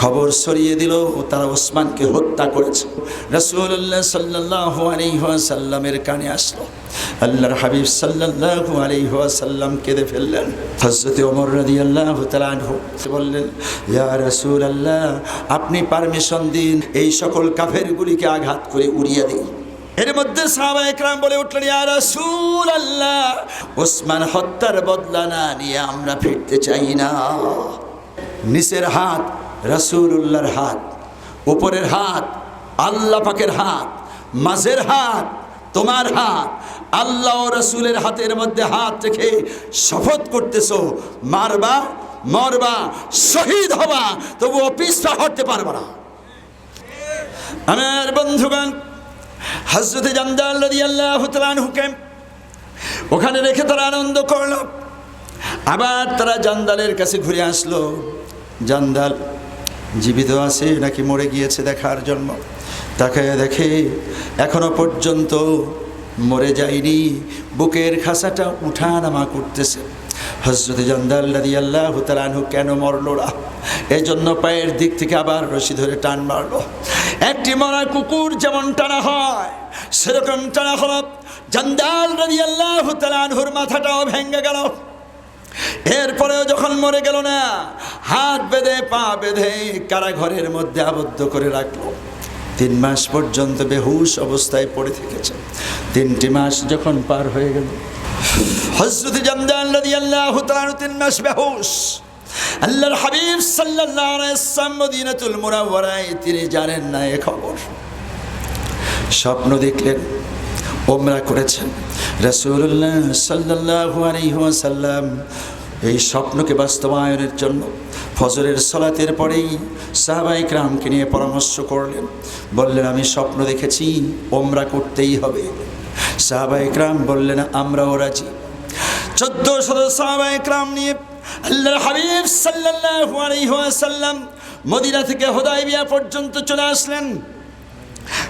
খবর ছড়িয়ে দিল ও তারা ওসমানকে হত্যা করেছে। রসুল্লাহ সাল্লাহ আলিহাসাল্লামের কানে আসলো। আল্লাহর হাবিব সাল্লাহু আলিহাসাল্লাম কেঁদে ফেললেন। হজরত ওমর রাদি আল্লাহ বললেন, ইয়া রসুল আল্লাহ আপনি পারমিশন দিন, এই সকল কাফেরগুলিকে আঘাত করে উড়িয়ে দিন। এর মধ্যে সাহাবা একরাম বলে উঠলেন, ইয়া রাসূল আল্লাহ ওসমান হত্যার বদলা না নিয়ে আমরা ফিরতে চাই না। নিচের হাত রাসূলুল্লাহর হাত, উপরের হাত, আল্লাহ পাকের হাত, মাঝের হাত, তোমার হাত, আল্লাহ ও রসুলের হাতের মধ্যে হাত রেখে শপথ করতেছো, মারবা, মরবা, শহীদ হবা তবু পিছপা হতে পারবা না। আমার বন্ধুগণ হজরতে জান্দাল রদি আল্লাহ হুকে ওখানে রেখে তারা আনন্দ করল। আবার তারা জান্দালের কাছে ঘুরে আসলো। জান্দাল জীবিত আছে, নাকি মরে গিয়েছে দেখার জন্য। তাকে দেখে এখনও পর্যন্ত মরে যায়নি। বুকের খাসাটা উঠা নামা করতেছে। হজরত জান্দাল রাদি আল্লাহ তালানহু কেন মরলো না? এই জন্য পায়ের দিক থেকে আবার রশি ধরে টান মারলো। একটি মরা কুকুর যেমন টানা হয়, সেরকম টানা হল জান্দাল রাদি আল্লাহ তালানহুর মাথাটাও ভেঙে গেল। এরপরেও যখন মরে গেল না হাত বেঁধে, পা বেঁধে কারাঘরের মধ্যে আবদ্ধ করে রাখল। তিন মাস পর্যন্ত বেহুশ অবস্থায় পড়ে থেকেছে। তিনটি মাস যখন পার হয়ে গেল। হজরত জামদান রাদি আল্লাহ তিন মাস বেহুশ। আল্লাহর হাবিব সাল্লাল্লাহু আলাইহি ওয়াসাল্লাম মদিনাতুল মুনাওয়ারায়, তিনি জানেন না এ খবর। স্বপ্ন দেখলেন ওমরা করেছেন। রাসূলুল্লাহ সাল্লাল্লাহু আলাইহি ওয়াসাল্লাম এই স্বপ্নকে বাস্তবায়নের জন্য ফজরের সলাতের পরেই সাহাবাই ক্রামকে নিয়ে পরামর্শ করলেন। বললেন, আমি স্বপ্ন দেখেছি, ওমরা করতেই হবে। সাহাবাই ক্রাম বললেন, আমরাও রাজি। চোদ্দ শত সাহাবাই ক্রাম নিয়ে আল্লাহর হাবিব সাল্লাল্লাহু আলাইহি ওয়াসাল্লাম মদিনা থেকে হোদাইবিয়া পর্যন্ত চলে আসলেন।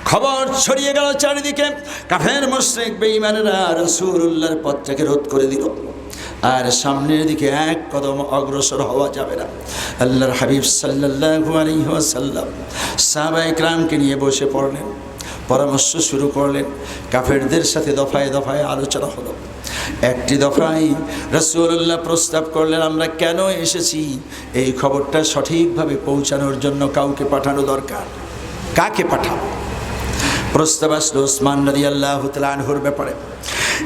খবর ছড়িয়ে গেল চারিদিকে। কাফের, মুশরিক, বেঈমানেরা রাসূলুল্লাহর পথটাকে রোধ করে দিল। আর সামনের দিকে এক কদম অগ্রসর হওয়া যাবে না। আল্লাহর হাবিব সাল্লাহু সাল্লাম সাহাবা ইকরামকে নিয়ে বসে পড়লেন, পরামর্শ শুরু করলেন, কাফেরদের সাথে দফায় দফায় আলোচনা হলো। একটি দফায় রসুল্লাহ প্রস্তাব করলেন, আমরা কেন এসেছি? এই খবরটা সঠিকভাবে পৌঁছানোর জন্য কাউকে পাঠানো দরকার। কাকে পাঠাবো? প্রস্তাব আসলো ওসমান নদী আল্লাহ তালহুর ব্যাপারে।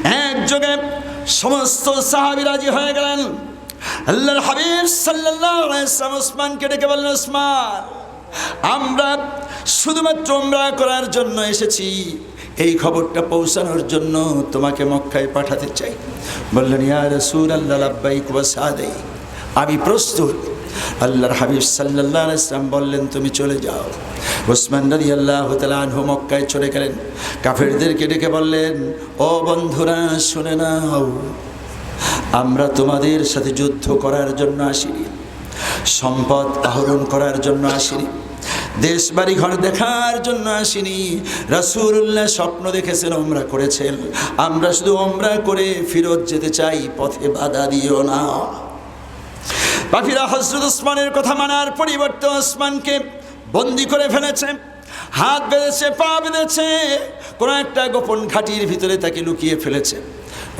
এক যোগে সমস্ত সাহাবি রাজি হয়ে গেলেন। আল্লাহর হাবিব ওয়াসাল্লাম ওসমানকে ডেকে বললেন, ওসমান, আমরা শুধুমাত্র উমরা করার জন্য এসেছি। এই খবরটা পৌঁছানোর জন্য তোমাকে মক্কায় পাঠাতে চাই। বললেন, ইয়া রাসূল আল্লাহ ওয়া সাদাই আমি প্রস্তুত। আল্লাহর হাবিব সাল্লাল্লাহু আলাইহি ওয়াসাল্লাম বললেন, তুমি চলে যাও। ওসমান রাদি আল্লাহ আনহু মক্কায় চলে গেলেন। কাফেরদেরকে ডেকে বললেন, ও বন্ধুরা, শুনে নাও, আমরা তোমাদের সাথে যুদ্ধ করার জন্য আসিনি, সম্পদ আহরণ করার জন্য আসিনি দেশ বাড়ি ঘর দেখার জন্য আসিনি, রাসূলুল্লাহ স্বপ্ন দেখেছেন, ওমরা করেছেন। আমরা শুধু ওমরা করে ফিরত যেতে চাই, পথে বাধা দিও না। বাকিরা হজরত ওসমানের কথা মানার পরিবর্তে ওসমানকে বন্দি করে ফেলেছে, হাত বেঁধেছে, পা বেঁধেছে, কোনো একটা গোপন ঘাটির ভিতরে তাকে লুকিয়ে ফেলেছে।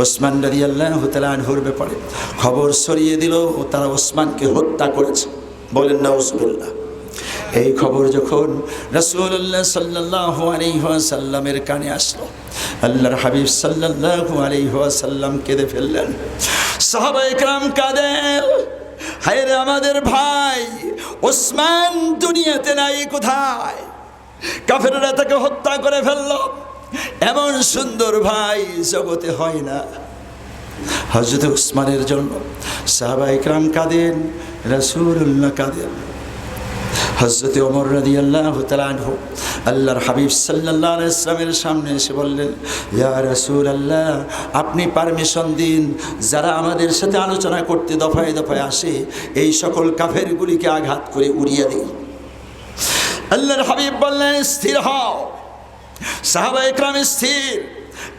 ওসমান রাজি আল্লাহ আনহুর ব্যাপারে খবর সরিয়ে দিল ও তারা ওসমানকে হত্যা করেছে। বলেন না ওসবুল্লাহ এই খবর যখন রসুল্লাহ সাল্লাহ আলিহাসাল্লামের কানে আসলো, আল্লাহর হাবিব সাল্লাহ আলিহাসাল্লাম কেঁদে ফেললেন। সাহাবাই কাম কাদের হায় রে আমাদের ভাই, ওসমান দুনিয়াতে নাই কোথায়? কাফেররা তাকে হত্যা করে ফেলল। এমন সুন্দর ভাই জগতে হয় না। হজরত উসমানের জন্য সাহাবা ইকরাম কাঁদেন, রাসূলুল্লাহ কাঁদেন। হজরত ওমর রাদি আল্লাহ তালানহু আল্লাহর হাবিব সাল্লাহ ইসলামের সামনে এসে বললেন, ইয়া রসুল আল্লাহ আপনি পারমিশন দিন, যারা আমাদের সাথে আলোচনা করতে দফায় দফায় আসে, এই সকল কাফেরগুলিকে আঘাত করে উড়িয়ে দিই আল্লাহর হাবিব বললেন, স্থির হও। সাহাবা একরাম স্থির।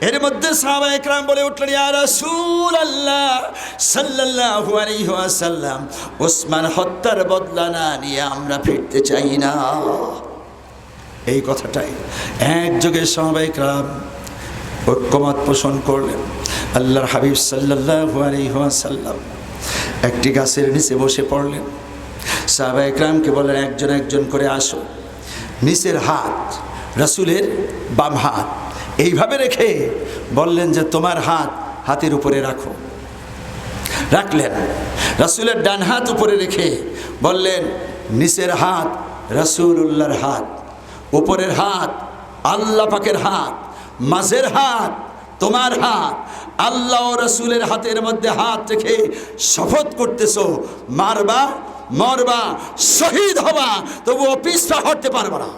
এর মধ্যে সাহাবা একরাম বলে উঠলেন, ইয়া রাসূলুল্লাহ সাল্লাল্লাহু আলাইহি ওয়াসাল্লাম, ওসমান হত্যার বদলা না নিয়ে আমরা ফিরতে চাই না। এই কথাটাই একযোগে সাহাবা একরাম ঐক্যমত পোষণ করলেন। আল্লাহর হাবিব সাল্লাল্লাহু আলাইহি ওয়াসাল্লাম একটি গাছের নিচে বসে পড়লেন। সাহাবা একরামকে বললেন, একজন একজন করে আসো। নিচের হাত রাসূলের বাম হাত। এইভাবে রেখে বললেন যে, তোমার হাত হাতের উপরে রাখো। রাখলেন। রাসূলের ডান হাত উপরে রেখে বললেন, নিচের হাত রাসূলুল্লাহর হাত, উপরের হাত আল্লাহ পাকের হাত, মাঝের হাত তোমার হাত। আল্লাহ ও রসুলের হাতের মধ্যে হাত রেখে শপথ করতেছো, মারবা, মরবা, শহীদ হবা তবু পিছপা হতে পারবা না।